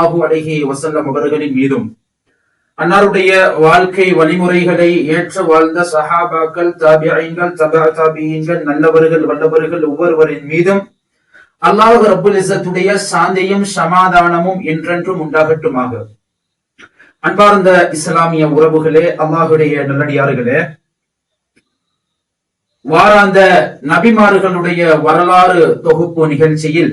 சல்லாஹு அலஹி வசல்லம் அவர்களின் மீதும். அன்னாருடைய வாழ்க்கை வழிமுறைகளை ஏற்று வாழ்ந்த சஹாபாக்கள் தாபியங்கள் தபா தாபியங்கள் நல்லவர்கள் வல்லவர்கள் ஒவ்வொருவரின் மீதும் அல்லாஹ் ரபுல் இசத்துடைய சாந்தியும் சமாதானமும் என்றென்றும் உண்டாகட்டுமாக. அன்பார்ந்த இஸ்லாமிய உறவுகளே அல்லாஹுடைய நல்லடியார்களே வாராந்த நபிமார்களுடைய வரலாறு தொகுப்பு நிகழ்ச்சியில்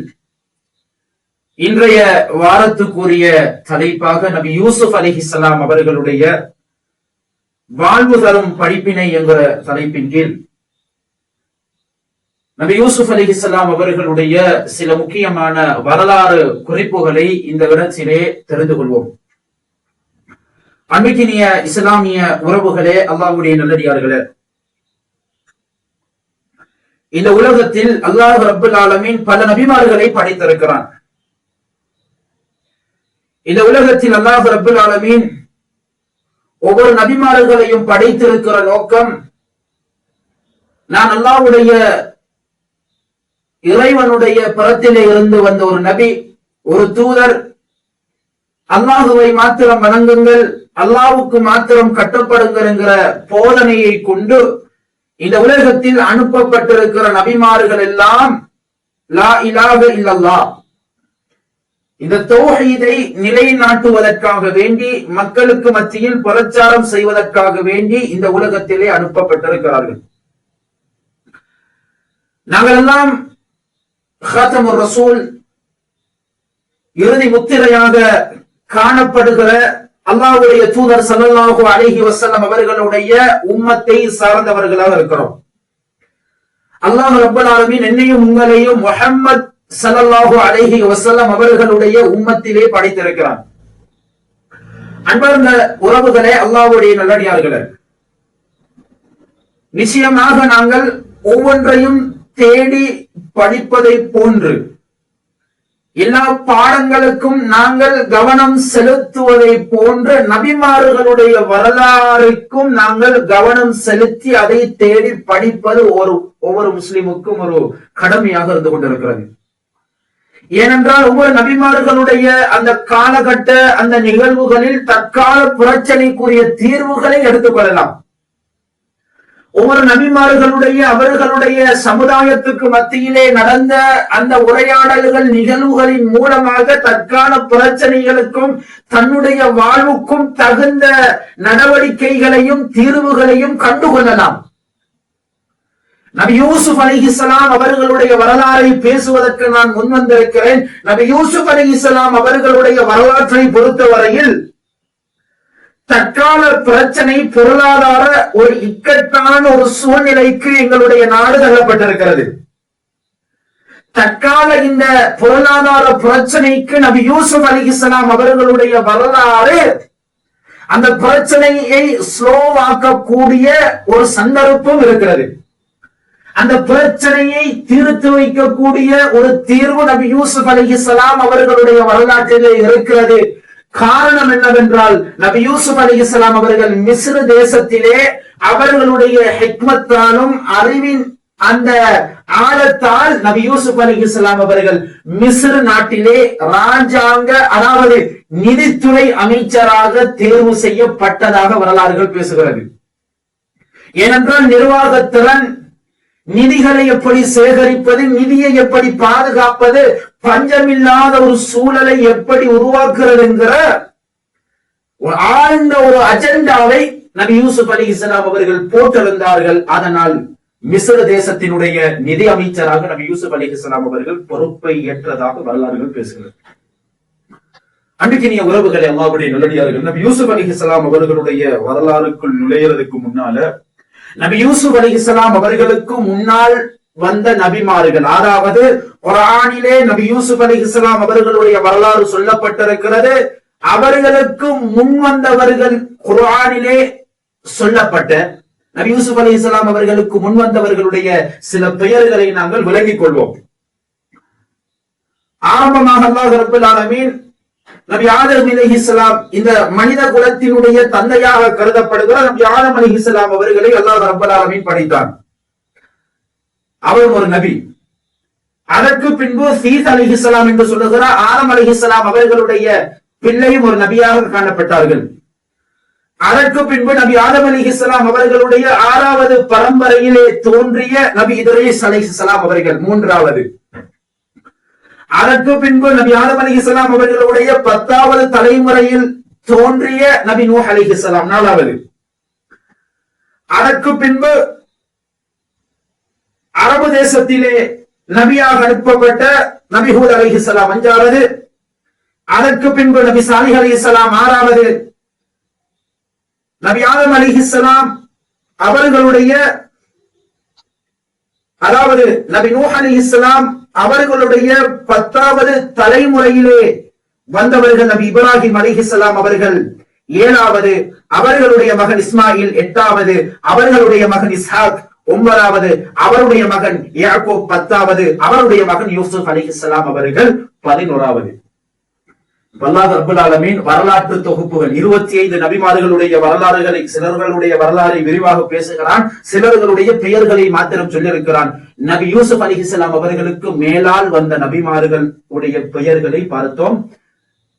இன்றைய வாரத்துக்குரிய தலைப்பாக நபி யூசுப் அலிஹிசலாம் அவர்களுடைய வாழ்வு தரும் படிப்பினை என்கிற தலைப்பின் கீழ் நபி யூசுப் அலிஹிசலாம் அவர்களுடைய சில முக்கியமான வரலாறு குறிப்புகளை இந்த இடத்திலே தெரிந்து கொள்வோம். அன்பிக்கினிய இஸ்லாமிய உறவுகளே அல்லாஹுடைய நல்லடியார்களே. இந்த உலகத்தில் அல்லாஹ் ரபுல் ஆலமின் பல நபிமார்களை படைத்திருக்கிறான். இந்த உலகத்தில் அல்லாஹ் ரபுல் ஆலமீன் ஒவ்வொரு நபிமார்களையும் படைத்திருக்கிற நோக்கம் நான் அல்லாஹ்வுடைய இறைவனுடைய புறத்திலே இருந்து வந்த ஒரு நபி ஒரு தூதர். அல்லாஹுவை மாத்திரம் வணங்குங்கள் அல்லாவுக்கு மாத்திரம் கட்டுப்படுங்கள் என்கிற போதனையை கொண்டு இந்த உலகத்தில் அனுப்பப்பட்டிருக்கிற நபிமார்கள் எல்லாம் லா இலாக இல்லல்லா இந்த தோஹீதை நிலைநாட்டுவதற்காக வேண்டி மக்களுக்கு மத்தியில் பிரச்சாரம் செய்வதற்காக வேண்டி இந்த உலகத்திலே அனுப்பப்பட்டிருக்கிறார்கள். நாங்கள் எல்லாம் ஹாத்தமுர் ரசூல் இறுதி முத்திரையாக காணப்படுகிற அல்லாவுடைய தூதர் சல்லாஹு அலஹி வஸல்லம் அவர்களுடைய உம்மத்தை சார்ந்தவர்களாக இருக்கிறோம். அல்லாஹ் ரப்பல் ஆலமின் என்னையும் உங்களையும் முஹம்மத் ஸல்லல்லாஹு அலைஹி வசல்லம் அவர்களுடைய உம்மத்திலே படைத்திருக்கிறான். அன்பார்ந்த உறவுகளே அல்லாஹ்வுடைய நல்லடியார்களே. நிச்சயமாக நாங்கள் ஒவ்வொன்றையும் தேடி படிப்பதை போன்று எல்லா பாடங்களுக்கும் நாங்கள் கவனம் செலுத்துவதை போன்ற நபிமார்களுடைய வரலாறுக்கும் நாங்கள் கவனம் செலுத்தி அதை தேடி படிப்பது ஒரு ஒவ்வொரு முஸ்லிமுக்கும் ஒரு கடமையாக இருந்து கொண்டிருக்கிறது. ஏனென்றால் ஒவ்வொரு நபிமார்களுடைய அந்த காலகட்ட அந்த நிகழ்வுகளில் தற்கால பிரச்சனைக்குரிய தீர்வுகளை எடுத்துக்கொள்ளலாம் ஒவ்வொரு நபிமார்களுடைய அவர்களுடைய சமுதாயத்துக்கு மத்தியிலே நடந்த அந்த உரையாடல்கள் நிகழ்வுகளின் மூலமாக தற்கால பிரச்சனைகளுக்கும் தன்னுடைய வாழ்வுக்கும் தகுந்த நடவடிக்கைகளையும் தீர்வுகளையும் கண்டுகொள்ளலாம். நபி யூசுப் அலிஹிசலாம் அவர்களுடைய வரலாறை பேசுவதற்கு நான் முன்வந்திருக்கிறேன் நபி யூசுப் அலிஹிசலாம் அவர்களுடைய வரலாற்றை பொறுத்தவரையில் தற்கால பிரச்சனை பொருளாதார ஒரு இக்கட்டான ஒரு சூழ்நிலைக்கு எங்களுடைய நாடு தள்ளப்பட்டிருக்கிறது. தற்கால இந்த பொருளாதார பிரச்சனைக்கு நபி யூசுப் அலிஹிசலாம் அவர்களுடைய வரலாறு அந்த பிரச்சனையை ஸ்லோவாக்கக்கூடிய ஒரு சந்தர்ப்பம் இருக்கிறது. அந்த பிரச்சனையை தீர்த்து வைக்கக்கூடிய ஒரு தீர்வு நபி யூசுப் அலிஹிசலாம் அவர்களுடைய வரலாற்றிலே இருக்கிறது. காரணம் என்னவென்றால் நபி யூசுப் அலி இஸ்லாம் அவர்கள் மிஸ்ர தேசத்திலே அவர்களுடைய ஹெக்மத்தாலும் அறிவின் அந்த ஆழத்தால் நபி யூசுப் அலி இஸ்லாம் அவர்கள் மிஸ்ர நாட்டிலே ராஜாங்க அதாவது நிதித்துறை அமைச்சராக தேர்வு செய்யப்பட்டதாக வரலாறுகள் பேசுகிறது. ஏனென்றால் நிர்வாகத்திறன் நிதிகளை எப்படி சேகரிப்பது நிதியை எப்படி பாதுகாப்பது பஞ்சமில்லாத ஒரு சூழலை எப்படி உருவாக்குறது என்கிற ஆழ்ந்த ஒரு அஜெண்டாவை நபி யூசுப் அலி இஸ்லாம் அவர்கள் போட்டிருந்தார்கள். அதனால் மிஸ்ர தேசத்தினுடைய நிதி அமைச்சராக நபி யூசுப் அலி இஸ்லாம் அவர்கள் பொறுப்பை ஏற்றதாக வரலாறுகள் பேசுகிறது. அன்றைக்கினிய உறவுகள் எல்லாவுடைய நல்லடியார்கள் நபி யூசுப் அலி இஸ்லாம் அவர்களுடைய வரலாறுக்குள் நுழையிறதுக்கு முன்னால நபி யூசுப் அலி இஸ்லாம் அவர்களுக்கு முன்னால் வந்த நபிமார்கள் அதாவது குரானிலே நபி யூசுப் அலி இஸ்லாம் அவர்களுடைய வரலாறு சொல்லப்பட்டிருக்கிறது. அவர்களுக்கு முன் வந்தவர்கள் குரானிலே சொல்லப்பட்ட நபி யூசுப் அலி இஸ்லாம் அவர்களுக்கு முன் வந்தவர்களுடைய சில பெயர்களை நாங்கள் விளங்கிக் கொள்வோம். ஆரம்பமாக அல்லாஹ் ரபுல் ஆலமீன் நபி ஆதம் அலி இஸ்லாம் இந்த மனித குலத்தினுடைய தந்தையாக கருதப்படுகிற நபி ஆதம் அலி இஸ்லாம் அவர்களை அல்லாஹ் ரபுல் ஆலமீன் படைத்தான். அவரும் ஒரு நபி. அதற்கு பின்பு சீஸ் அலிஹிஸ்லாம் என்று சொல்லுகிற ஆதம் அலிஹிஸ்லாம் அவர்களுடைய பிள்ளையும் ஒரு நபியாக காணப்பட்டார்கள். அதற்கு பின்பு நபி ஆதம் அலிஹிஸ்லாம் அவர்களுடைய ஆறாவது பரம்பரையிலே தோன்றிய நபி இதரேஸ் அலி இஸ்லாம் அவர்கள் மூன்றாவது. அதற்கு பின்பு நபி ஆதம் அலிஹிஸ்லாம் அவர்களுடைய பத்தாவது தலைமுறையில் தோன்றிய நபி நூ அலிஹிஸ்லாம் நாலாவது. அதற்கு பின்பு அரபு தேசத்திலே நபியாக அனுப்பப்பட்ட நபிஹூத் அலிஹிஸ்லாம் அஞ்சாவது. அதற்கு பின்பு நபி சாலிஹ் அலிஹிஸ்லாம் ஆறாவது. நபி ஆதம் அலிஹிஸ்லாம் அவர்களுடைய அதாவது நபி நூஹ் அலிஹிஸ்லாம் அவர்களுடைய பத்தாவது தலைமுறையிலே வந்தவர்கள் நபி இப்ராஹிம் அலிஹிசலாம் அவர்கள். ஏழாவது அவர்களுடைய மகன் இஸ்மாயில். எட்டாவது அவர்களுடைய மகன் இஸ்ஹாக். ஒன்பதாவது அவருடைய மகன் யாக்கோ பத்தாவது அவருடைய மகன் யூசுப் அலிஹிசலாம் அவர்கள். பதினோராவது. வல்லாஹ் ரபுல் ஆலமீன் வரலாற்று தொகுப்புகள். இருபத்தி ஐந்து நபிமார்களுடைய வரலாறுகளை சிலர்களுடைய வரலாறை விரிவாக பேசுகிறான். சிலர்களுடைய பெயர்களை மாத்திரம் சொல்லியிருக்கிறான். நபி யூசுப் அலிஹிஸ்லாம் அவர்களுக்கு மேலால் வந்த நபிமார்கள் உடைய பெயர்களை பார்த்தோம்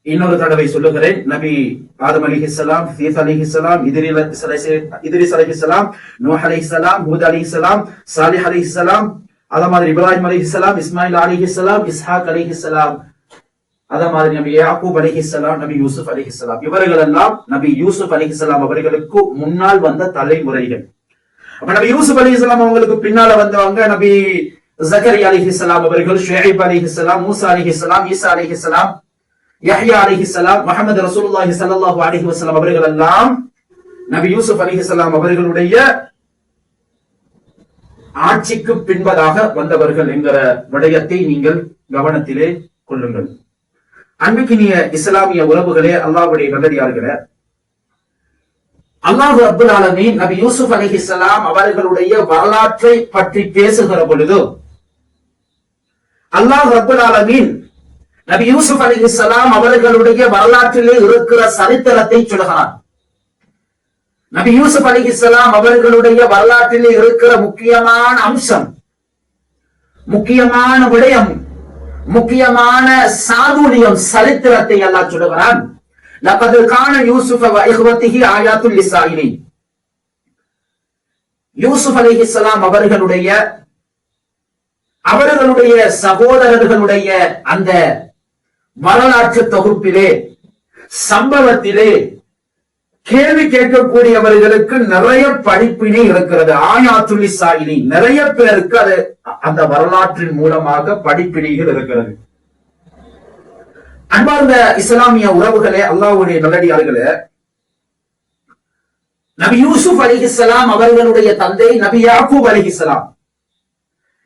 இன்னொரு தடவை சொல்லுகிறேன் நபி ஆதம் அலிஹிஸ்லாம் சீஸ் அலிஹிஸ்லாம் இதிரிஸ் அலிஹிஸ்லாம் நூஹ் அலிஹிஸ்லாம் ஹூத் அலிஹிஸ்லாம் சாலிஹ் அலிஹிஸ்லாம் அத மாதிரி இப்ராஹிம் அலிஹிஸ்லாம் இஸ்மாயில் அலிஹிஸ்லாம் இஸ்ஹாக் அலிஹிஸ்லாம் அத மாதிரி நபி யாக்கூப் அலிஹிஸ்லாம் நபி யூசுப் அலிஹிஸ்லாம் இவர்கள் எல்லாம் நபி யூசுப் அலிஹிஸ்லாம் அவர்களுக்கு முன்னால் வந்த தலைமுறைகள் நபி யூசுப் அலி இஸ்லாம் அவங்களுக்கு பின்னால வந்தவங்க நபி ஜக்கரி அலிஹிஸ்லாம் அவர்கள் ஷேஹிப் அலி இஸ்லாம் மூசா அலி இஸ்லாம் ஈசா அலி இஸ்லாம் யஹ்யா அலி இஸ்லாம் முகமது ரசூலுல்லாஹி ஸல்லல்லாஹு அலி வஸ்லாம் அவர்கள் எல்லாம் நபி யூசுப் அலி இஸ்லாம் அவர்களுடைய ஆட்சிக்கு பின்பதாக வந்தவர்கள் என்கிற விடயத்தை நீங்கள் கவனத்திலே கொள்ளுங்கள். அன்புக்கினிய இஸ்லாமிய உறவுகளே அல்லாவுடைய நல்லடியார்களே அல்லாஹு அப்துல் ஆலமீன் நபி யூசுப் அலிஹிஸ்லாம் அவர்களுடைய வரலாற்றை பற்றி பேசுகிற பொழுது அல்லாஹ் அப்துல் ஆலமீன் நபி யூசுப் அலிஹிஸ்லாம் அவர்களுடைய வரலாற்றிலே இருக்கிற சரித்திரத்தை சொல்கிறார். நபி யூசுப் அலிஹிஸ்லாம் அவர்களுடைய வரலாற்றிலே இருக்கிற முக்கியமான அம்சம் முக்கியமான விடயம் முக்கியமான சாதுரியம் சரித்திரத்தை எல்லாம் சொல்லுகிறான். லகது கான யூசுஃப வைஹ்வத்திஹி ஆயாத்துல் லிசாயிலின் யூசுப் அலிஹிஸ்லாம் அவர்களுடைய அவர்களுடைய சகோதரர்களுடைய அந்த வரலாற்று தொகுப்பிலே சம்பவத்திலே கேள்வி கேட்கக்கூடியவர்களுக்கு நிறைய படிப்பினை இருக்கிறது ஆயாத்துள்ளி சாயினி நிறைய பேருக்கு அது அந்த வரலாற்றின் மூலமாக படிப்பினைகள் இருக்கிறது அன்பார்ந்த இஸ்லாமிய உறவுகளே அல்லாஹ்வுடைய நல்லடியார்களே நபி யூசுப் அலிஹிஸ்லாம் அவர்களுடைய தந்தை நபி யாக்கூப் அலிஹிஸ்லாம்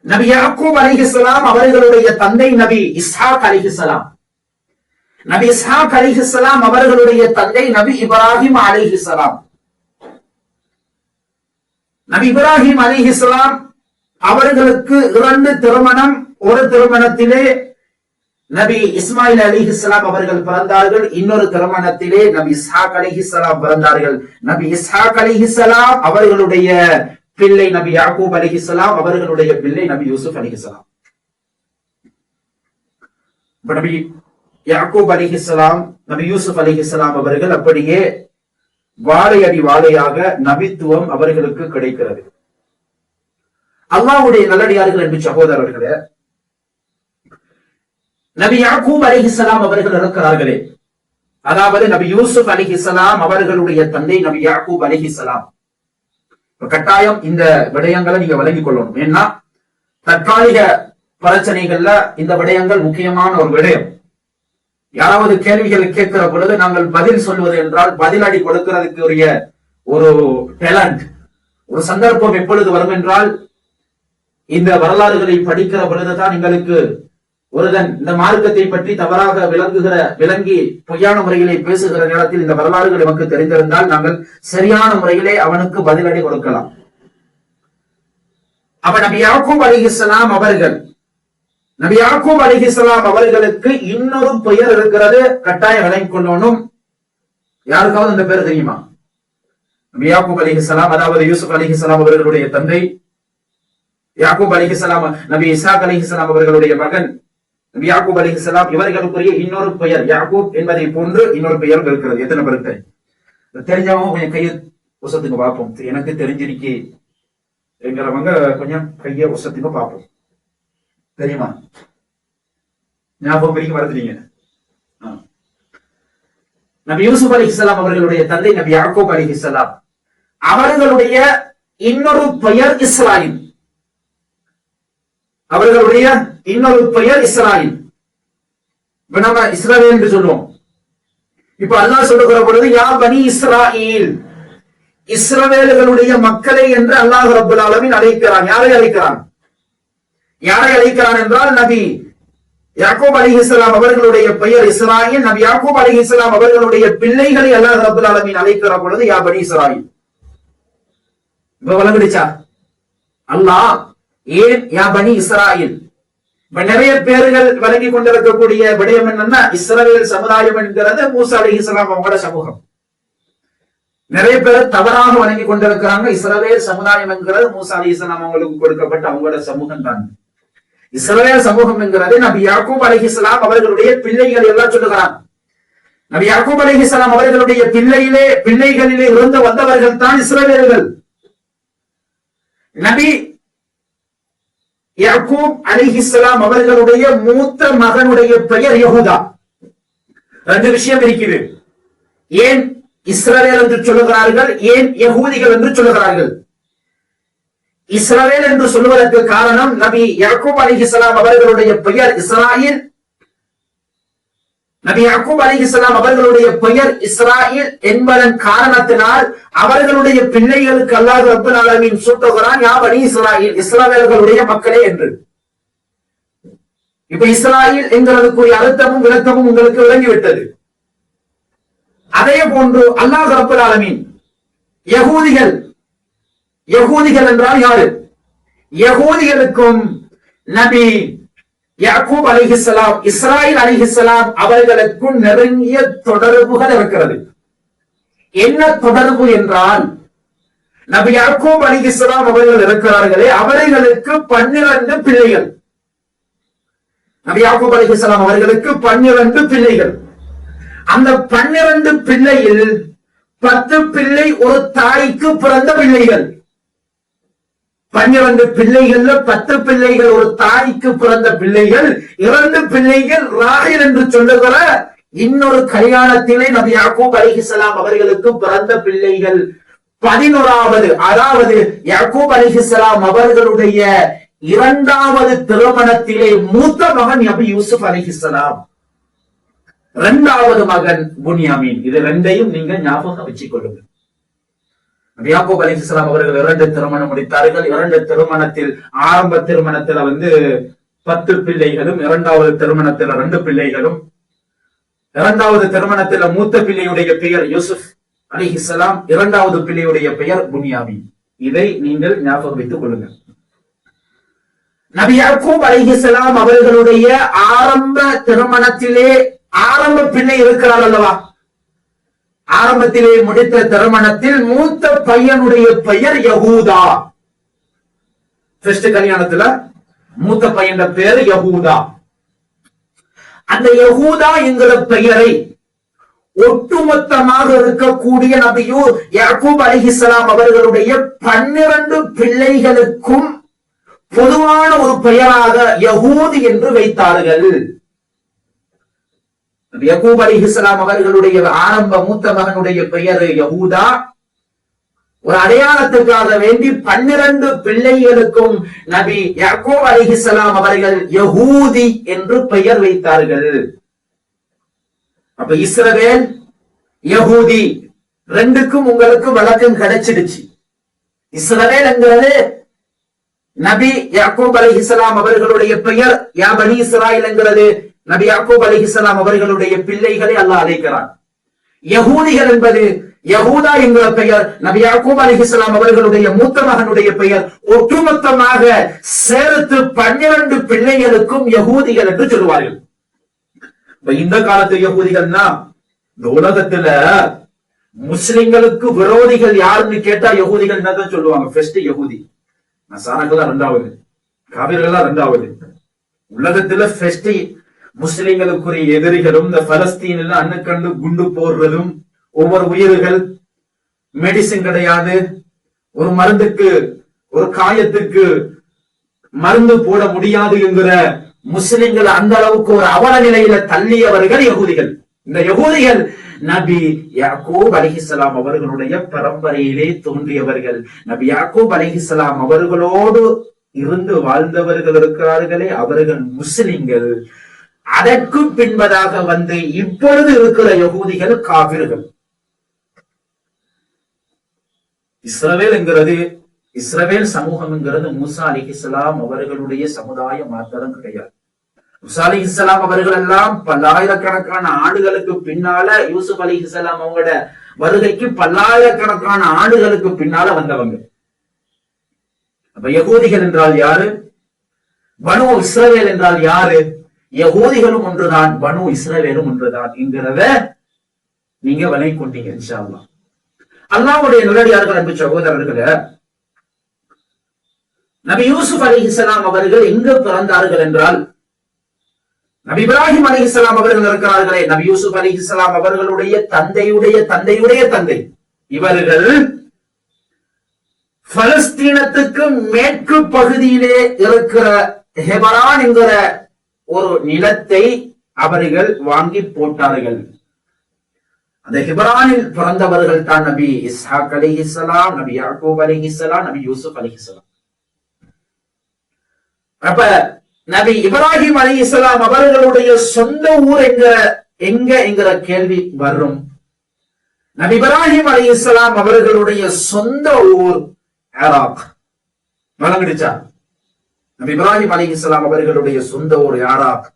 நபி யாக்கூப் அலிஹிஸ்லாம் அவர்களுடைய தந்தை நபி இஸ்ஹாக் அலிஹிஸ்லாம் நபி இஸ்ஹாக் அலிஹிஸ்லாம் அவர்களுடைய தந்தை நபி இப்ராஹிம் அலிஹிஸ்லாம் நபி இப்ராஹிம் அலிஹிஸ்லாம் அவர்களுக்கு இரண்டு திருமணம் ஒரு திருமணத்திலே நபி இஸ்மாயில் அலிஹிஸ்லாம் அவர்கள் பிறந்தார்கள். இன்னொரு திருமணத்திலே நபி இஸ்ஹாக் அலிஹிஸ்லாம் பிறந்தார்கள். நபி இஸ்ஹாக் அலிஹிஸ்லாம் அவர்களுடைய பிள்ளை நபி யாக்கூப் அலிஹிஸ்லாம் அவர்களுடைய பிள்ளை நபி யூசுப் அலிஹிஸ்லாம் நபி யாக்கூப் அலிஹிஸ்லாம் நபி யூசுப் அலிஹிஸ்லாம் அவர்கள் அப்படியே வாழையடி வாழையாக நபித்துவம் அவர்களுக்கு கிடைக்கிறது. அல்லாவுடைய நல்லடியார்கள் என்று சகோதரர்களே நபி யாக்கூப் அலிஹிஸ்லாம் அவர்கள் இருக்கிறார்களே அதாவது நபி யூசுப் அலிஹிஸ்லாம் அவர்களுடைய தந்தை நபி யாக்கூப் அலிஹிஸ்லாம் கட்டாயம் இந்த விடயங்களை நீங்க விளங்கிக் கொள்ளணும். ஏன்னா தற்காலிக பிரச்சனைகள்ல இந்த விடயங்கள் முக்கியமான ஒரு விடயம். யாராவது கேள்விகள் கேட்கிற பொழுது நாங்கள் பதில் சொல்வது என்றால் பதிலடி கொடுக்கிறதுக்குரிய ஒரு டேலண்ட் ஒரு சந்தர்ப்பம் எப்பொழுது வரும் என்றால் இந்த வரலாறுகளை படிக்கிற பொழுதுதான் எங்களுக்கு ஒருதன் இந்த மார்க்கத்தை பற்றி தவறாக விளங்குகிற விளங்கி பொய்யான முறையிலே பேசுகிற நேரத்தில் இந்த வரலாறுகள் நமக்கு தெரிந்திருந்தால் நாங்கள் சரியான முறையிலே அவனுக்கு பதிலடி கொடுக்கலாம். அப்ப நபி யாக்கூப் அலிஹிஸ்லாம் அவர்கள் நபி யாக்கூப் அலிஹிஸ்லாம் அவர்களுக்கு இன்னொரு பெயர் இருக்கிறது கட்டாயம் விளங்கிக் கொள்ளணும். யாருக்காவது அந்த பேர் தெரியுமா? நபி யாக்கூப் அலிஹிஸ்லாம் அதாவது யூசுப் அலிஹிஸ்லாம் அவர்களுடைய தந்தை யாக்கூப் அலிஹிஸ்லாம் நபி இசாக் அலிஹிஸ்லாம் அவர்களுடைய மகன் யாக்கூப் அலி இஸ்லாம் இவர்களுக்குரிய இன்னொரு பெயர் யாக்கூப் என்பதை போன்று இன்னொரு பெயரும் இருக்கிறது. எத்தனை பேருக்கு தெரிஞ்சவங்க கொஞ்சம் கையை உசத்துக்கு பார்ப்போம். எனக்கு தெரிஞ்சிருக்கு. எங்கிறவங்க கொஞ்சம் கையை உசத்துக்கு பார்ப்போம். தெரியுமா? ஞாபகம் வரைக்கும் வரதுலீங்க நபி யூசுப் அலிஹிஸ்லாம் அவர்களுடைய தந்தை நபி யாக்கூப் அலிஹிஸ்லாம் அவர்களுடைய இன்னொரு பெயர் இஸ்ராயில். அவர்களுடைய இன்னொரு பெயர் இஸ்ராயில். இப்ப நம்ம இஸ்ரவேல் என்று சொல்லுவோம். இப்ப அல்லாஹ் சொல்லுகிற பொழுது யா பனி இஸ்ராயில். இஸ்ரவேலர்களுடைய மக்களை என்று அல்லாஹ் ரபுல் அளவின் அழைக்கிறான். யாரை அழைக்கிறான்? யாரை அழைக்கிறான் என்றால் நபி யாக்கூப் அலி இஸ்லாம் அவர்களுடைய பெயர் இஸ்ராயில். நபி யாக்கூப் அலி இஸ்லாம் அவர்களுடைய பிள்ளைகளை அல்லாஹ் ரபுல் அளவின் அழைக்கிற பொழுது யா பனி இஸ்ராயில். இப்ப வழங்கிடுச்சா? அல்லாஹ் ஏன் யா பனி இஸ்ராயில்? இப்ப நிறைய பேர்கள் வழங்கி கொண்டிருக்கக்கூடிய விடயம் என்னன்னா இஸ்ரவேல் சமுதாயம் என்கிறது மூசா அலி இஸ்லாம் அவங்களோட சமூகம். நிறைய பேர் தவறாக வழங்கி கொண்டிருக்கிறாங்க. இஸ்ரவேல் சமுதாயம் என்கிறது மூசா அலி இஸ்லாம் அவங்களுக்கு கொடுக்கப்பட்ட அவங்களோட சமூகம் தான். இஸ்ரவேல் சமூகம் என்கிறது நபி யாக்கூப் அலி இஸ்லாம் அவர்களுடைய பிள்ளைகள் எல்லாம் சொல்லுகிறான். நபி யாக்கூப் அலி இஸ்லாம் அவர்களுடைய பிள்ளையிலே பிள்ளைகளிலே இருந்து வந்தவர்கள் தான் இஸ்ரவேல்கள் நபி யாக்கூப் அலிஹிஸ்லாம் அவர்களுடைய மூத்த மகனுடைய பெயர் யகுதா. ரெண்டு விஷயம் இருக்குது. ஏன் இஸ்ரவேல் என்று சொல்லுகிறார்கள்? ஏன் யகூதிகள் என்று சொல்லுகிறார்கள்? இஸ்ரவேல் என்று சொல்லுவதற்கு காரணம் நபி யாக்கூப் அலிஹிஸ்லாம் அவர்களுடைய பெயர் இஸ்ராயில் நபி யாக்கூப் அலி இஸ்லாம் அவர்களுடைய பெயர் இஸ்ராயில் என்பதன் காரணத்தினால் அவர்களுடைய பிள்ளைகளுக்கு அல்லாஹ் அப்துல் அலமின் சூட்டுகிறான் யா அலி இஸ்ராயில் இஸ்லாமியர்களுடைய மக்களே என்று. இப்ப இஸ்ராயில் என்கிறதுக்குரிய அழுத்தமும் விளக்கமும் உங்களுக்கு விளங்கிவிட்டது. அதே போன்று அல்லாஹ் அப்துல் ஆலமீன் யகூதிகள் யகூதிகள் என்றால் யாரு? யகூதிகளுக்கும் நபி யாக்கூப் அலிஹிஸ்லாம் இஸ்ராயில் அலிஹிஸ்லாம் அவர்களுக்கும் நெருங்கிய தொடர்புகள் இருக்கிறது. என்ன தொடர்பு என்றால் நபி யாக்கூப் அலிஹிஸ்லாம் அவர்கள் இருக்கிறார்களே அவர்களுக்கு பன்னிரண்டு பிள்ளைகள். நபி யாக்கூப் அலிஹிஸ்லாம் அவர்களுக்கு பன்னிரண்டு பிள்ளைகள். அந்த பன்னிரண்டு பிள்ளையில் பத்து பிள்ளை ஒரு தாய்க்கு பிறந்த பிள்ளைகள். பன்னிரண்டு பிள்ளைகள்ல பத்து பிள்ளைகள் ஒரு தாய்க்கு பிறந்த பிள்ளைகள் இரண்டு பிள்ளைகள் ராகில் என்று சொல்லுகிற இன்னொரு கல்யாணத்திலே நபி யாக்கூப் அலிஹிசலாம் அவர்களுக்கு பிறந்த பிள்ளைகள். பதினோராவது அதாவது யாக்கூப் அலிஹிசலாம் அவர்களுடைய இரண்டாவது திருமணத்திலே மூத்த மகன் நபி யூசுப் அலிஹிசலாம் இரண்டாவது மகன் புனியாமீன். இது ரெண்டையும் நீங்கள் ஞாபகம் வச்சுக் கொள்ளுங்கள் யாக்கூப் அலி இஸ்லாம் அவர்கள் இரண்டு திருமணம் முடித்தார்கள். இரண்டு திருமணத்தில் ஆரம்ப திருமணத்துல வந்து பத்து பிள்ளைகளும் இரண்டாவது திருமணத்துல ரெண்டு பிள்ளைகளும். இரண்டாவது திருமணத்துல மூத்த பிள்ளையுடைய பெயர் யூசுப் அலி இஸ்லாம் இரண்டாவது பிள்ளையுடைய பெயர் புனியாமி. இதை நீங்கள் ஞாபகம் வைத்துக் கொள்ளுங்கள். நபியாக்கும் அலிஹிசலாம் அவர்களுடைய ஆரம்ப திருமணத்திலே ஆரம்ப பிள்ளை இருக்கிறார் அல்லவா? ஆரம்பத்திலே முடித்த திருமணத்தில் மூத்த பையனுடைய பெயர் யகூதா. கல்யாணத்துல மூத்த பையன் பேர் யகூதா. அந்த யகூதா என்கிற பெயரை ஒட்டுமொத்தமாக இருக்கக்கூடிய நபியூ யாக்கூப் அலிஹிஸ்லாம் அவர்களுடைய பன்னிரண்டு பிள்ளைகளுக்கும் பொதுவான ஒரு பெயராக யகூது என்று வைத்தார்கள். யகூப் அலி இஸ்லாம் அவர்களுடைய ஆரம்ப மூத்த மகனுடைய பெயர் யகூதா. ஒரு அடையாளத்துக்காக வேண்டி பன்னிரண்டு பிள்ளைகளுக்கும் நபி யகூப் அலி இஸ்லாம் அவர்கள் யகூதி என்று பெயர் வைத்தார்கள். அப்ப இஸ்ரவேல் யகூதி ரெண்டுக்கும் உங்களுக்கு வழக்கம் கிடைச்சிடுச்சு. இஸ்ரவேல் என்கிறது நபி யாக்கூப் அலி இஸ்லாம் அவர்களுடைய பெயர் யா பனி இஸ்ராயில் என்கிறது நபி யாக்கூப் அலிஹிசலாம் அவர்களுடைய பிள்ளைகளை அல்லாஹ் அழைக்கிறான். யகூதிகள் என்பது யகூதா என்கிற பெயர் நபி யாக்கூப் அலிஹிஸ்லாம் அவர்களுடைய மூத்த மகனுடைய பெயர். ஒட்டுமொத்தமாக சேர்த்து பன்னிரண்டு பிள்ளைகளுக்கும் யகூதிகள் என்று சொல்லுவார்கள். இந்த காலத்து யகூதிகள்னா இந்த உலகத்துல முஸ்லிம்களுக்கு விரோதிகள் யாருன்னு கேட்டா யகூதிகள் தான் சொல்லுவாங்க? ஃபர்ஸ்ட் யகூதி. நசானக்கு தான் ரெண்டாவது. காவிர்கள்லாம் ரெண்டாவது. உலகத்துல ஃபெஸ்டி முஸ்லிம்களுக்குரிய எதிரிகளும் இந்த பலஸ்தீன்ல அண்ணுக்கண்டு குண்டு போடுறதும் ஒவ்வொரு உயிர்கள் மெடிசின் கிடையாது. ஒரு மருந்துக்கு ஒரு காயத்துக்கு மருந்து போட முடியாது என்கிற முஸ்லிம்கள் அந்த அளவுக்கு ஒரு அவல நிலையில தள்ளியவர்கள் யகூதிகள். இந்த யகூதிகள் நபி யாக்கூப் அலிஹிஸ்லாம் அவர்களுடைய பரம்பரையிலே தோன்றியவர்கள். நபி யாக்கூப் அலிஹிஸ்லாம் அவர்களோடு இருந்து வாழ்ந்தவர்கள் இருக்கிறார்களே அவர்கள் முஸ்லிம்கள். அதற்கு பின்பதாக வந்து இப்பொழுது இருக்கிற யகூதிகள் காவிர்கள். இஸ்ரவேல் என்கிறது இஸ்ரவேல் சமூகம் என்கிறது மூசா அலிஹிஸ்லாம் அவர்களுடைய சமுதாயம் மாத்திரம் கிடையாது. முசா அலி இஸ்லாம் அவர்கள் எல்லாம் பல்லாயிரக்கணக்கான ஆண்டுகளுக்கு பின்னால யூசுப் அலி இஸ்லாம் அவங்களோட வருகைக்கு பல்லாயிரக்கணக்கான ஆண்டுகளுக்கு பின்னால வந்தவங்க. அப்ப யகூதிகள் என்றால் யாரு? பனு இஸ்ரவேல் என்றால் யாரு? யகூதிகளும் ஒன்றுதான் பனு இஸ்ரவேலும் ஒன்றுதான் என்கிறத நீங்க விலை கொண்டீங்க இன்ஷா அல்லாவுடைய நிலடியார்கள் அன்பு சகோதரர்கள நபி யூசுப் அலி இஸ்லாம் அவர்கள் எங்கு பிறந்தார்கள் என்றால் நபி இப்ராஹிம் அலி இஸ்லாம் அவர்கள் இருக்கிறார்களே நபி யூசுப் அலி இஸ்லாம் அவர்களுடைய தந்தையுடைய தந்தையுடைய தந்தை. இவர்கள் பலஸ்தீனத்துக்கு மேற்கு பகுதியிலே இருக்கிற ஹெபரான் என்கிற ஒரு நிலத்தை அவர்கள் வாங்கி போட்டார்கள். அந்த ஹிபரானில் பிறந்தவர்கள் தான் நபி இஸ்ஹாக் அலிஹிஸ்லாம் நபி யாக்கூப் அலிஹிஸ்லாம் நபி யூசுப் அலிஹிஸ்லாம் அப்ப நபி இப்ராஹிம் அலி இஸ்லாம் அவர்களுடைய சொந்த ஊர் எங்க எங்க என்கிற கேள்வி வரும். நபி இப்ராஹிம் அலி இஸ்லாம் அவர்களுடைய சொந்த ஊர் ஆராக் வழங்கிடுச்சா? நபி இப்ராஹிம் அலி இஸ்லாம் அவர்களுடைய சொந்த ஊர் ஆராக்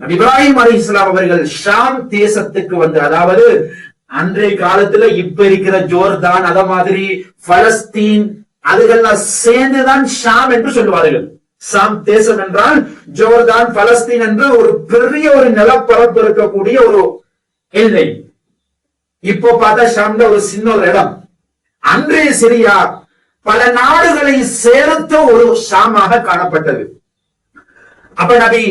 நபி இப்ராஹிம் அலி இஸ்லாம் அவர்கள் ஷாம் தேசத்துக்கு வந்து அதாவது அன்றைய காலத்துல இப்ப இருக்கிற ஜோர்தான் அத மாதிரி பலஸ்தீன் அதுகள்லாம் சேர்ந்துதான் ஷாம் என்று சொல்லுவார்கள். சாம் தேசம் என்றால் ஜோர்தான் பலஸ்தீன் என்று ஒரு பெரிய ஒரு நிலப்பரப்பு இருக்கக்கூடிய ஒரு எல்லை. இப்போ பார்த்தா ஷாம்ல ஒரு சின்ன ஒரு இடம். அன்றைய சிரியா பல நாடுகளை சேர்த்த ஒரு ஷாமாக காணப்பட்டது. அப்ப நபி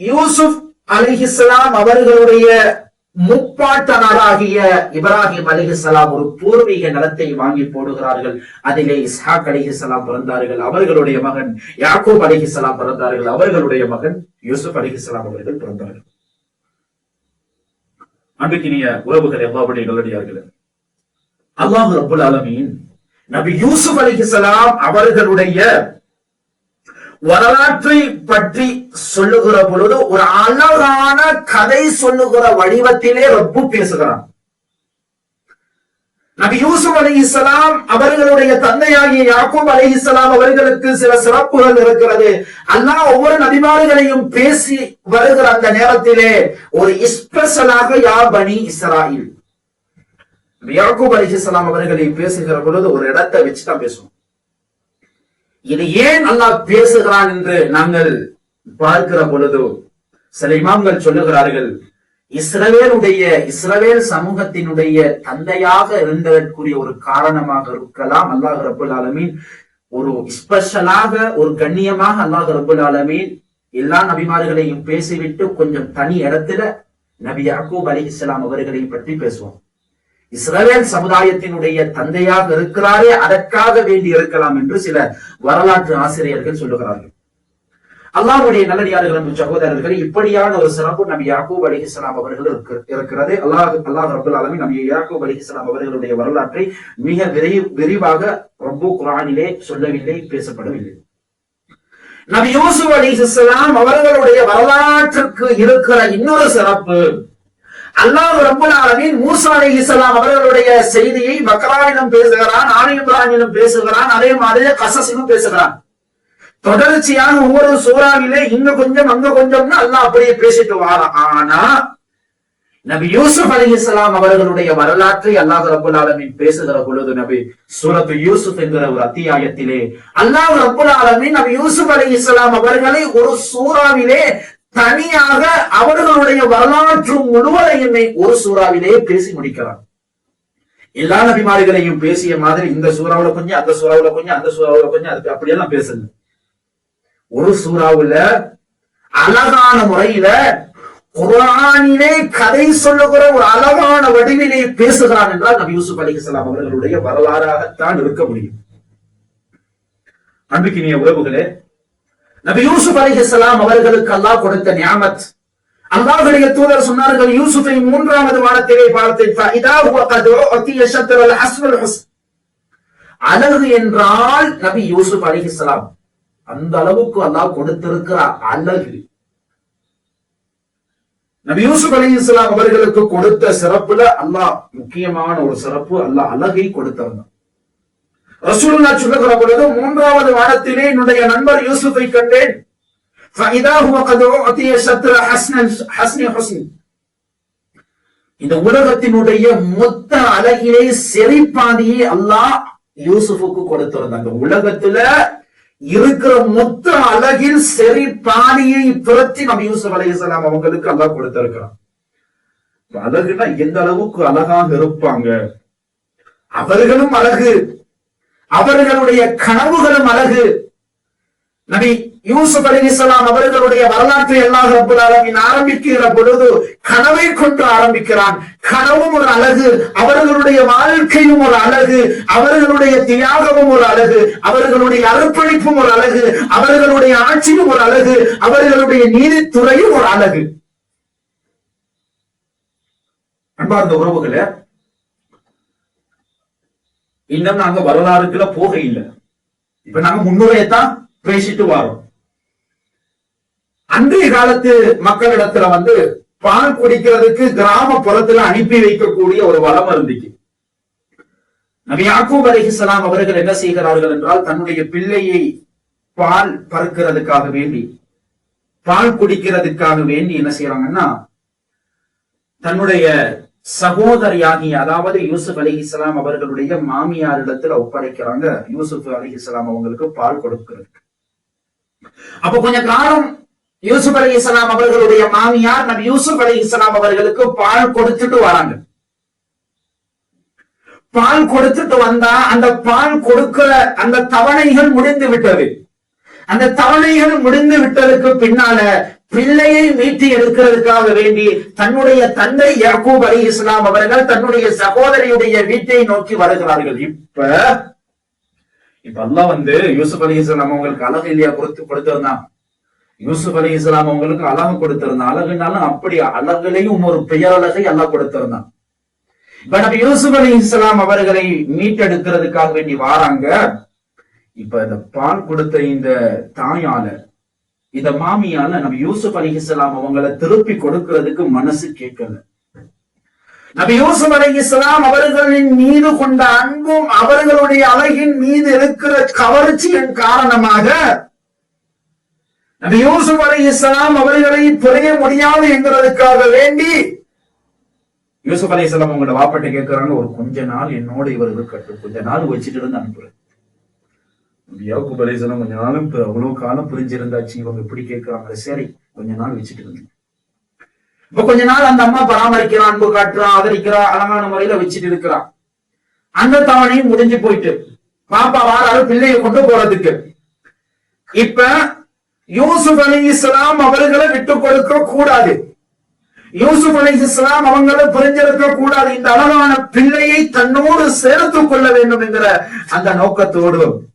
யூசுப் அலிஹிஸ்லாம் அவர்களுடைய முப்பாட்டனராகிய இப்ராஹிம் அலிஹிஸ்லாம் ஒரு பூர்வீக நிலத்தை வாங்கி போடுகிறார்கள். அதிலே இஸ்ஹாக் அலிஹிஸ்லாம் பிறந்தார்கள் அவர்களுடைய மகன் யாக்கூப் அலிஹிஸ்லாம் பிறந்தார்கள் அவர்களுடைய மகன் யூசுப் அலிஹிஸ்லாம் அவர்கள் பிறந்தார்கள். அன்புக்கினிய உறவுகள் எவ்வாவுடைய நல்லடியார்கள். அல்லாஹ் ரபுல் அலமீன் நபி யூசுப் அலிஹிஸ்லாம் அவர்களுடைய வரலாற்றை பற்றி சொல்லுகிற பொழுது ஒரு அழகான கதை சொல்லுகிற வடிவத்திலே ரப்பு பேசுகிறான். நபி யூசுப் அலி இஸ்லாம் அவர்களுடைய தந்தையாகிய யாக்கூப் அலி இஸ்லாம் அவர்களுக்கு சில சிறப்புகள் இருக்கிறது. அல்லாஹ் ஒவ்வொரு நபிமார்களையும் பேசி வருகிற அந்த நேரத்திலே ஒரு ஸ்பெஷலாக யா பனி இஸ்ராயில். யாக்கூப் அலி அவர்களை பேசுகிற பொழுது ஒரு இடத்தை வச்சுதான் பேசுவோம். இது ஏன் அல்லாஹ் பேசுகிறான் என்று நாங்கள் பார்க்கிற பொழுது சில இமாம்கள் சொல்லுகிறார்கள் இஸ்ரவேலுடைய இஸ்ரவேல் சமூகத்தினுடைய தந்தையாக இருந்ததற்குரிய ஒரு காரணமாக இருக்கலாம் அல்லாஹ் ரபுல் ஆலமீன். ஒரு ஸ்பெஷலாக ஒரு கண்ணியமாக அல்லாஹ் ரபுல் ஆலமீன் எல்லா நபிமார்களையும் பேசிவிட்டு கொஞ்சம் தனி இடத்துல நபி யாக்கூப் அலி இஸ்லாம் அவர்களை பற்றி பேசுவோம். இஸ்ரவேல் சமுதாயத்தினுடைய தந்தையாக இருக்கிறாரே அதற்காக வேண்டி இருக்கலாம் என்று சில வரலாற்று ஆசிரியர்கள் சொல்லுகிறார்கள். அல்லாஹுடைய நல்லடியார்கள் சகோதரர்கள் இப்படியான ஒரு சிறப்பு நபி யாக்கூப் அலி இஸ்லாம் அவர்கள் இருக்கிறது. அல்லாஹ் அல்லாஹ் ரபுல் அலமி நபி யாக்கூப் அலி இஸ்லாம் அவர்களுடைய வரலாற்றை மிக விரை விரிவாக ரப்பு குரானிலே சொல்லவில்லை பேசப்படவில்லை. நபி யூசுப் அலி இஸ்லாம் அவர்களுடைய வரலாற்றுக்கு இருக்கிற இன்னொரு சிறப்பு அல்லாஹ் ரப்புல் ஆலமீன் மூசா அலைஹிஸ்ஸலாம் அவர்களுடைய செய்தியை பக்ரானிலும் பேசுகிறான் ஆலி இப்ராஹிமிலும் பேசுகிறான் அதே மாதிரி கசசிலும் பேசுகிறான். தொடர்ச்சியாக ஒவ்வொரு சூறாவிலே இங்க கொஞ்சம் அங்க கொஞ்சம்னு அல்லாஹ் அப்படியே பேசிட்டு வாரான். ஆனா நபி யூசுப் அலிஹிஸ்லாம் அவர்களுடைய வரலாற்றை அல்லாஹ் ரபுல் ஆலமின் பேசுகிற பொழுது நபி சூரத்து யூசுப் என்கிற ஒரு அத்தியாயத்திலே அல்லாஹ் ரபுல் ஆலமின் நபி யூசுப் அலி இஸ்லாம் அவர்களை ஒரு சூறாவிலே தனியாக அவர்களுடைய வரலாற்று முழுவதையுமே ஒரு சூறாவிலேயே பேசி முடிக்கிறார் எல்லா நபிமார்களையும் பேசிய மாதிரி இந்த சூறாவில கொஞ்சம் அந்த சூறாவுல கொஞ்சம் அந்த சூறாவில கொஞ்சம் அதுக்கு அப்படியெல்லாம் பேசுங்க. ஒரு சூறாவுல அழகான முறையில குரானிலே கதை சொல்லுகிற ஒரு அழகான வடிவிலே பேசுகிறான் என்றால் நபி யூசுப் அலிகலாம் அவர்களுடைய வரலாறாகத்தான் இருக்க முடியும். அன்புக்கினிய உறவுகளே நபி யூசுப் அலி இஸ்லாம் அவர்களுக்கு அல்லாஹ் கொடுத்த நியாமத். அல்லாஹுடைய தூதர் சொன்னார்கள் யூசுஃபை மூன்றாவது வாரத்திலே பார்த்து அழகு என்றால் நபி யூசுப் அலி அந்த அளவுக்கு அல்லாஹ் கொடுத்திருக்கிற அழகு. நபி யூசுப் அலி இஸ்லாம் அவர்களுக்கு கொடுத்த சிறப்புல அல்லாஹ் முக்கியமான ஒரு சிறப்பு அல்லாஹ் அழகை கொடுத்திருந்தான். ரசூலுல்லா சொல்லுகிற பொழுது மூன்றாவது வாரத்திலே என்னுடைய நண்பர் யூசுஃபை கண்டேன் இந்த உலகத்தினுடைய மொத்த அழகிலே செறிப்பாதியை அல்லாஹ் யூசுஃபுக்கு கொடுத்திருந்தாங்க உலகத்துல இருக்கிற மொத்த அழகில் செறி பாதியை துரத்தி நம்ம யூசுப் அலையாம் அவங்களுக்கு அல்லாஹ் கொடுத்திருக்கிறான். அழகுனா எந்த அளவுக்கு அழகாக இருப்பாங்க? அவர்களும் அழகு. அவர்களுடைய கனவுகளும் அழகு. நபி யூசுப் அலிஸ்லாம் அவர்களுடைய வரலாற்றை அல்லாஹ் ரப்பல் ஆரம்பிக்கிற பொழுது கனவை கொண்டு ஆரம்பிக்கிறான். கனவும் ஒரு அழகு அவர்களுடைய வாழ்க்கையும் ஒரு அழகு அவர்களுடைய தியாகமும் ஒரு அழகு அவர்களுடைய அர்ப்பணிப்பும் ஒரு அழகு அவர்களுடைய ஆட்சியும் ஒரு அழகு அவர்களுடைய நீதித்துறையும் ஒரு அழகு. அன்பார்ந்த உறவுகளை இன்னும் நாங்க வரலாறுக்குள்ள போக இல்லை இப்ப நாங்க முன்னுரையத்தான் பேசிட்டு வரோம். அன்றைய காலத்து மக்களிடத்துல வந்து பால் குடிக்கிறதுக்கு கிராமப்புறத்துல அனுப்பி வைக்கக்கூடிய ஒரு வளம் இருந்துச்சு. நபி யாக்கூப் அலைஹிஸ்ஸலாம் அவர்கள் என்ன செய்கிறார்கள் என்றால் தன்னுடைய பிள்ளையை பால் பறக்கிறதுக்காக வேண்டி பால் குடிக்கிறதுக்காக வேண்டி என்ன செய்யறாங்கன்னா தன்னுடைய சகோதரியாகி அதாவது யூசுப் அலிஹிஸ்லாம் அவர்களுடைய மாமியாரிடத்துல ஒப்படைக்கிறாங்க. யூசுப் அலிஹிஸ்லாம் அவங்களுக்கு பால் கொடுக்கிறது அப்ப கொஞ்ச காலம் யூசுப் அலி இஸ்லாம் அவர்களுடைய மாமியார் நம் யூசுப் அலி இஸ்லாம் அவர்களுக்கு பால் கொடுத்துட்டு வராங்க. பால் கொடுத்துட்டு வந்தா அந்த பால் கொடுக்கிற அந்த தவணைகள் முடிந்து விட்டது. அந்த தவணைகள் முடிந்து விட்டதுக்கு பின்னால பிள்ளையை மீட்டு எடுக்கிறதுக்காக வேண்டி தன்னுடைய தந்தை யாக்கூப் அலி இஸ்லாம் அவர்கள் தன்னுடைய சகோதரியுடைய வீட்டை நோக்கி வருகிறார்கள். இப்ப இப்ப எல்லாம் வந்து யூசுப் அலி இஸ்லாம் அவங்களுக்கு அழகு இல்லையா கொடுத்து கொடுத்திருந்தான்? யூசுப் அலி இஸ்லாம் அவங்களுக்கு அழகு கொடுத்திருந்தான். அழகுனாலும் அப்படி அழகுலையும் ஒரு பெயரழகை எல்லாம் கொடுத்திருந்தான். இப்ப நம்ம யூசுப் அலி இஸ்லாம் அவர்களை மீட்டெடுக்கிறதுக்காக வேண்டி வாராங்க. இப்ப இந்த பால் கொடுத்த இந்த தாயாளர் இந்த மாமியால நம்ம யூசுப் அலி இஸ்லாம் அவங்கள திருப்பி கொடுக்கிறதுக்கு மனசு கேட்கல. நபி யூசுப் அலி இஸ்லாம் அவர்களின் மீது கொண்ட அன்பும் அவர்களுடைய அழகின் மீது இருக்கிற கவர்ச்சியின் காரணமாக நபி யூசுப் அலி இஸ்லாம் அவர்களை புரிய முடியாது என்கிறதுக்காக வேண்டி யூசுப் அலி இஸ்லாம் உங்களோட வாப்பட்ட கேட்கிறாங்க ஒரு கொஞ்ச நாள் என்னோட இவர் இருக்கட்டும். கொஞ்ச நாள் வச்சுட்டு இருந்து அனுப்புறேன். யாக்கூப் பலேசனம் கொஞ்ச நாளும் இப்ப அவ்வளவு காலம் புரிஞ்சிருந்தாச்சு இவங்க இப்படி கேட்கிறாங்க சரி கொஞ்ச நாள் வச்சுட்டு இருந்து இப்ப கொஞ்ச நாள் அந்த அம்மா பராமரிக்கிறான் அன்பு காட்டுறான் ஆதரிக்கிறான் அழகான முறையில வச்சுட்டு இருக்கிறான். அந்த தவணையும் முடிஞ்சு போயிட்டு பாப்பா வாராரு பிள்ளைய கொண்டு போறதுக்கு. இப்ப யூசுப் அலி இஸ்லாம் அவர்களை விட்டு கொடுக்க கூடாது. யூசுப் அலி இஸ்லாம் அவங்களை புரிஞ்சிருக்க கூடாது. இந்த அழகான பிள்ளையை தன்னோடு சேர்த்துக் கொள்ள வேண்டும் என்கிற அந்த நோக்கத்தோடு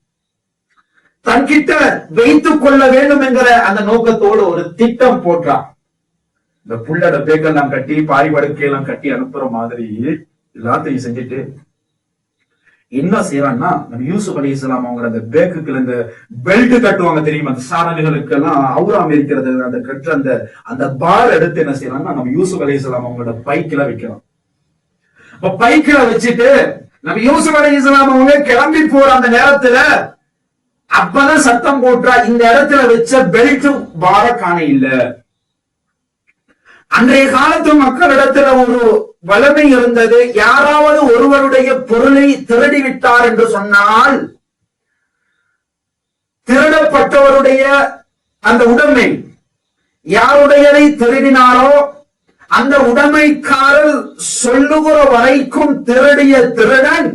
தன்கிட்ட வைத்துக் கொள்ள வேண்டும் என்கிற அந்த நோக்கத்தோடு ஒரு திட்டம் போட்டான். இந்த புள்ளட பேக்கெல்லாம் கட்டி பாய் படுக்கையெல்லாம் கட்டி அனுப்புற மாதிரி எல்லாத்தையும் செஞ்சுட்டு என்ன செய்யறான்னா நம்ம யூசுப் அலி இஸ்லாம் அவங்க அந்த பேக்குக்கு இந்த பெல்ட் கட்டுவாங்க தெரியுமா? அந்த சாரல்களுக்கு எல்லாம் அவுராம் இருக்கிறது அந்த கட்டு அந்த அந்த பார் எடுத்து என்ன செய்யறாங்கன்னா நம்ம யூசுப் அலி இஸ்லாம் அவங்களோட பைக்கில வைக்கிறோம் அப்ப பைக்கில வச்சுட்டு நம்ம யூசுப் அலி இஸ்லாம் அவங்க கிளம்பி போற அந்த நேரத்துல அப்பதான் சத்தம் போட்டா இந்த இடத்துல வச்ச பெல்ட் பார காண இல்ல. அன்றைய காலத்து மக்களிடத்துல ஒரு வலிமை இருந்தது. யாராவது ஒருவருடைய பொருளை திருடி விட்டார் என்று சொன்னால் திருடப்பட்டவருடைய அந்த உடைமை யாருடையதை திருடினாரோ அந்த உடைமைக்காரர் சொல்லுகிற வரைக்கும் திருடிய திருடன்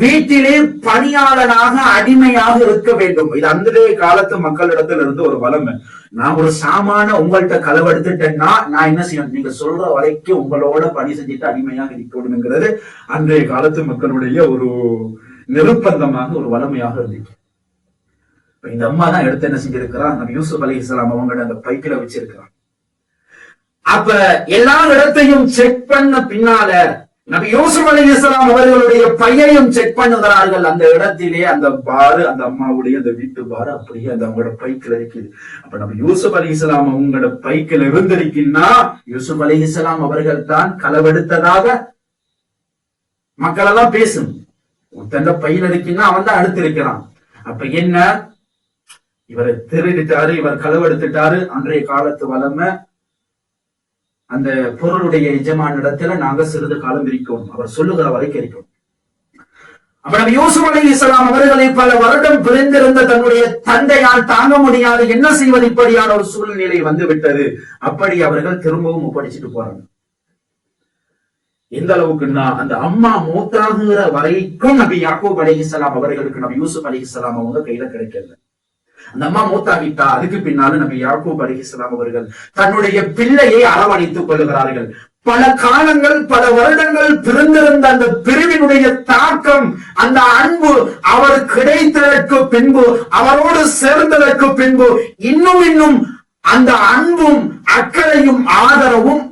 வீட்டிலே பணியாளனாக அடிமையாக இருக்க வேண்டும். இது அந்த காலத்து மக்களிடத்துல இருந்து ஒரு வளமை. நான் ஒரு சாமான உங்கள்கிட்ட களவெடுத்துட்டேன்னா நான் என்ன செய்யணும் நீங்க சொல்ற வரைக்கும் உங்களோட பணி செஞ்சுட்டு அடிமையாக இருக்கணுங்கிறது அன்றைய காலத்து மக்களுடைய ஒரு நிர்பந்தமாக ஒரு வளமையாக இருந்துச்சு இப்ப இந்த அம்மா தான் எடுத்து என்ன செஞ்சிருக்கிறான் நம்ம யூசுப் அலி இஸ்லாம் அவங்களோட அந்த பைக்கில வச்சிருக்கிறான். அப்ப எல்லா இடத்தையும் செக் பண்ண பின்னால நபி யூசுப் அலி இஸ்லாம் அவர்களுடைய பையையும் செக் பண்ணுகிறார்கள். அந்த இடத்திலே அந்த பாரு அந்த அம்மாவுடைய அந்த வீட்டு பாரு அப்படியே அந்த அவங்களோட பைக்கில் இருக்குது. அப்ப நம்ம யூசுப் அலி இஸ்லாம் அவங்களோட பைக்கில் இருந்திருக்கின்னா யூசுப் அலி இஸ்லாம் அவர்கள் தான் களவெடுத்ததாக மக்கள் எல்லாம் பேசும் தந்த பையில இருக்கின்னா அவன் தான் அடுத்திருக்கிறான் அப்ப என்ன? இவரை திருடிட்டாரு இவர் களவெடுத்துட்டாரு. அன்றைய காலத்து வளமை அந்த பொருளுடைய எஜமானிடத்துல நாங்க சிறிது காலம் இருக்கணும் அவர் சொல்லுகிற வரைக்கும் இருக்கணும் அப்ப நம்ம யூசுப் அலி இஸ்லாம் அவர்களை பல வருடம் பிரிந்திருந்த தன்னுடைய தந்தையால் தாங்க முடியாது என்ன செய்வது இப்படியான ஒரு சூழ்நிலை வந்து விட்டது அப்படி அவர்கள் திரும்பவும் ஒப்படைச்சிட்டு போறாங்க. எந்த அளவுக்குன்னா அந்த அம்மா மூத்தாகுகிற வரைக்கும் நபி யாக்கூப் அலிஹிஸ்லாம் அவர்களுக்கு நபி யூசுப் அலிஹிஸ்லாம் அவங்க கையில கிடைக்கல. அந்த அம்மா மூத்தாவிட்டா அதுக்கு பின்னாலும் நம்ம யாக்கூப் அலிஹிஸ்லாம் அவர்கள் தன்னுடைய பிள்ளையை அரவணைத்துக் கொள்கிறார்கள் பல காலங்கள் பல வருடங்கள் பிறந்திருந்த அந்த பிரிவினுடைய தாக்கம் அந்த அன்பு அவர் கிடைத்ததற்கு பின்பு அவரோடு சேர்ந்ததற்கு பின்பு இன்னும் இன்னும் அந்த அன்பும் அக்கறையும் ஆதரவும்